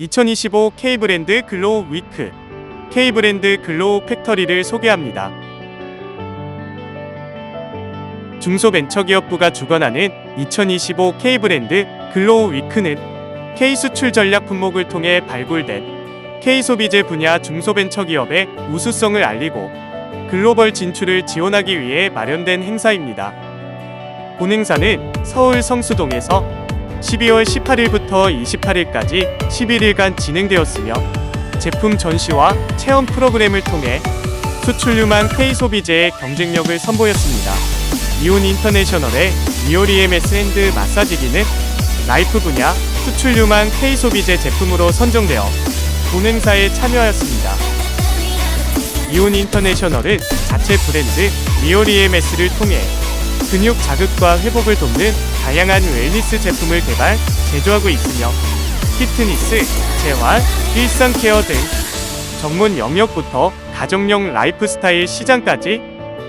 2025 K브랜드 글로우 위크 K브랜드 글로우 팩터리를 소개합니다. 중소벤처기업부가 주관하는 2025 K브랜드 글로우 위크는 K 수출 전략 품목을 통해 발굴된 K 소비재 분야 중소벤처기업의 우수성을 알리고 글로벌 진출을 지원하기 위해 마련된 행사입니다. 본 행사는 서울 성수동에서 12월 18일부터 28일까지 11일간 진행되었으며 제품 전시와 체험 프로그램을 통해 수출류만 K 소비재의 경쟁력을 선보였습니다. 이온 인터내셔널의 리오리 MS 핸드 마사지기는 라이프 분야 수출류만 소비재 제품으로 선정되어 본 행사에 참여하였습니다. 이온 인터내셔널은 자체 브랜드 리오리 MS를 통해 근육 자극과 회복을 돕는 다양한 웰니스 제품을 개발, 제조하고 있으며 피트니스, 재활, 일상 케어 등 전문 영역부터 가정용 라이프스타일 시장까지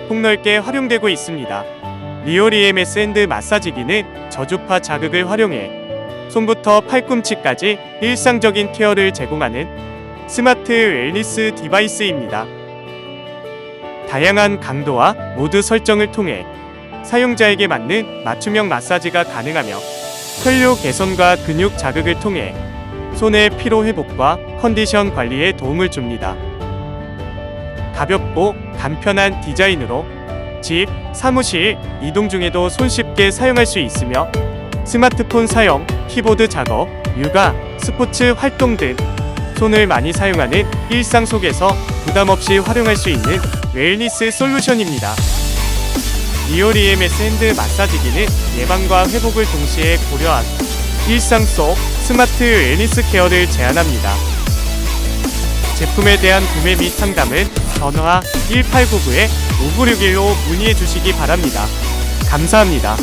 폭넓게 활용되고 있습니다. 리오리 MS 핸드 마사지기는 저주파 자극을 활용해 손부터 팔꿈치까지 일상적인 케어를 제공하는 스마트 웰니스 디바이스입니다. 다양한 강도와 모드 설정을 통해 사용자에게 맞는 맞춤형 마사지가 가능하며 혈류 개선과 근육 자극을 통해 손의 피로 회복과 컨디션 관리에 도움을 줍니다. 가볍고 간편한 디자인으로 집, 사무실, 이동 중에도 손쉽게 사용할 수 있으며 스마트폰 사용, 키보드 작업, 육아, 스포츠 활동 등 손을 많이 사용하는 일상 속에서 부담 없이 활용할 수 있는 웰니스 솔루션입니다. 리오리 MS 핸드 마사지기는 예방과 회복을 동시에 고려한 일상 속 스마트 웰니스 케어를 제안합니다. 제품에 대한 구매 및 상담은 전화 1899-5961로 문의해 주시기 바랍니다. 감사합니다.